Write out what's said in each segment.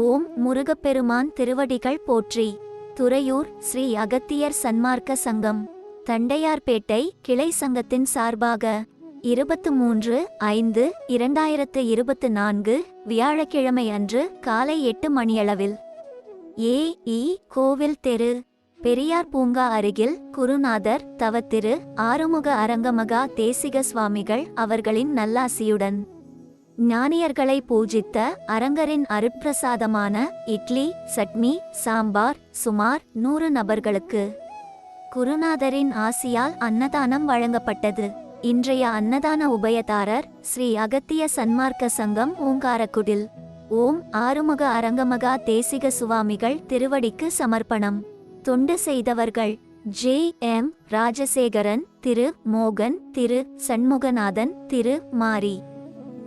ஓம் முருகப்பெருமான் திருவடிகள் போற்றி. துறையூர் ஸ்ரீ அகத்தியர் சன்மார்க்க சங்கம். தண்டையார்பேட்டை கிளை சங்கத்தின் சார்பாக இருபத்து மூன்று ஐந்து இரண்டாயிரத்து இருபத்து நான்கு வியாழக்கிழமை அன்று காலை எட்டு மணியளவில். ஏ இ கோவில் தெரு பெரியார் பூங்கா அருகில் குருநாதர் தவத்திரு ஆறுமுக அரங்கமகா தேசிக சுவாமிகள் அவர்களின் நல்லாசியுடன். ஞானியர்களை பூஜித்த அரங்கரின் அருட்பிரசாதமான இட்லி சட்னி சாம்பார் சுமார் நூறு நபர்களுக்கு குருநாதரின் ஆசியால் அன்னதானம் வழங்கப்பட்டது. இன்றைய அன்னதான உபயதாரர் ஸ்ரீ அகத்திய சன்மார்க்க சங்கம் ஓங்காரக்குடில். ஓம் ஆறுமுக அரங்கமகா தேசிக சுவாமிகள் திருவடிக்கு சமர்ப்பணம். தொண்டு செய்தவர்கள் ஜே எம் ராஜசேகரன் திரு மோகன் திரு சண்முகநாதன் திரு மாரி.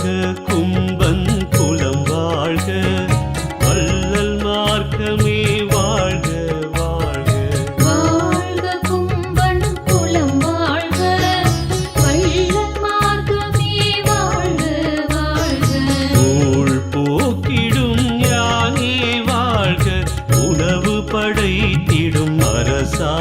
வாழ்க கும்பன் குலம் வாழ்க வள்ளல் மார்க்கமே வாழ்க வாழ்க. வாழ்க கும்பன் குலம் வாழ்க வள்ளல் மார்க்கமே வாழ்க வாழ்க. நூல் போக்கிடும் ஞானே வாழ்க உணவு படைத்திடும் அரசா